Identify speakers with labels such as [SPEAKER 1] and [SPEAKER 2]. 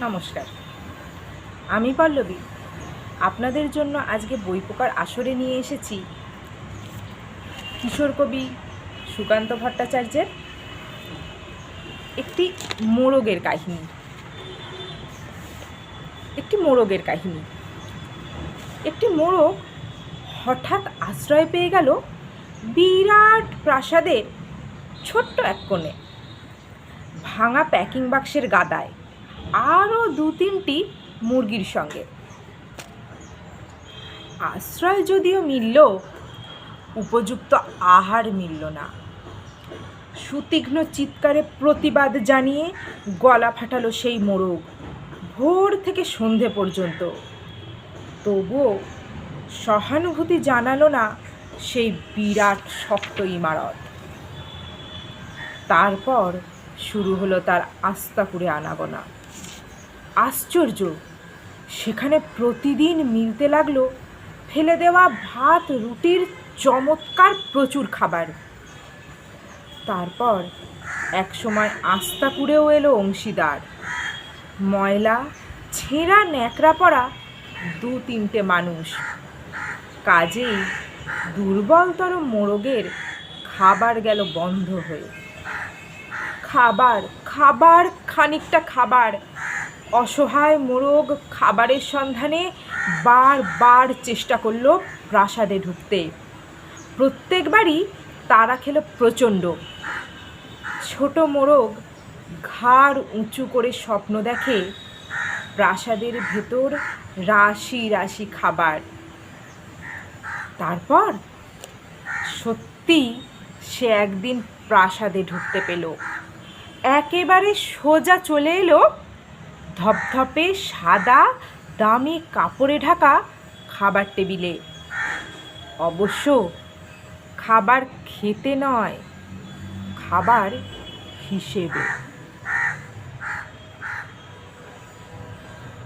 [SPEAKER 1] নমস্কার। আমি পল্লবী। আপনাদের জন্য আজকে বই পোকার আসরে নিয়ে এসেছি। কিশোর কবি সুকান্ত ভট্টাচার্যের একটি মোরগের কাহিনী। একটি মোরগের কাহিনী। একটি মোরগ হঠাৎ আশ্রয় পেয়ে গেল বিরাট প্রাসাদের ছোট্ট এক কোণে, ভাঙা প্যাকিং বাক্সের গাদায়। আরও দু তিনটি মুরগির সঙ্গে। আশ্রয় যদিও মিলল, উপযুক্ত আহার মিলল না। সুতীক্ষ্ণ চিৎকারে প্রতিবাদ জানিয়ে গলা ফাটালো সেই মোরগ, ভোর থেকে সন্ধে পর্যন্ত। তবুও সহানুভূতি জানালো না সেই বিরাট শক্ত ইমারত। তারপর শুরু হলো তার আস্তাকুড়ে আনাগোনা। আশ্চর্য। সেখানে প্রতিদিন মিলতে লাগল ফেলে দেওয়া ভাত, রুটির চমৎকার প্রচুর খাবার। তারপর এক সময় আস্তাকুড়েও এলো অংশীদার। ময়লা, ছেঁড়া ন্যাকড়া পড়া দু তিনটে মানুষ। কাজেই দুর্বলতর মোরগের খাবার গেল বন্ধ হয়ে। খাবার খাবার, খানিকটা খাবার অসহায় মোরগ খাবারের সন্ধানে বারবার চেষ্টা করল প্রাসাদে ঢুকতে। প্রত্যেকবারই তারা খেল প্রচণ্ড। ছোট মোরগ ঘাড় উঁচু করে স্বপ্ন দেখে প্রাসাদের ভেতর রাশি রাশি খাবার। তারপর সত্যি সে একদিন প্রাসাদে ঢুকতে পেল। একেবারে সোজা চলে এলো ধপধপে সাদা দামি কাপড়ে ঢাকা খাবার টেবিলে। অবশ্য খাবার খেতে নয় খাবার হিসেবে।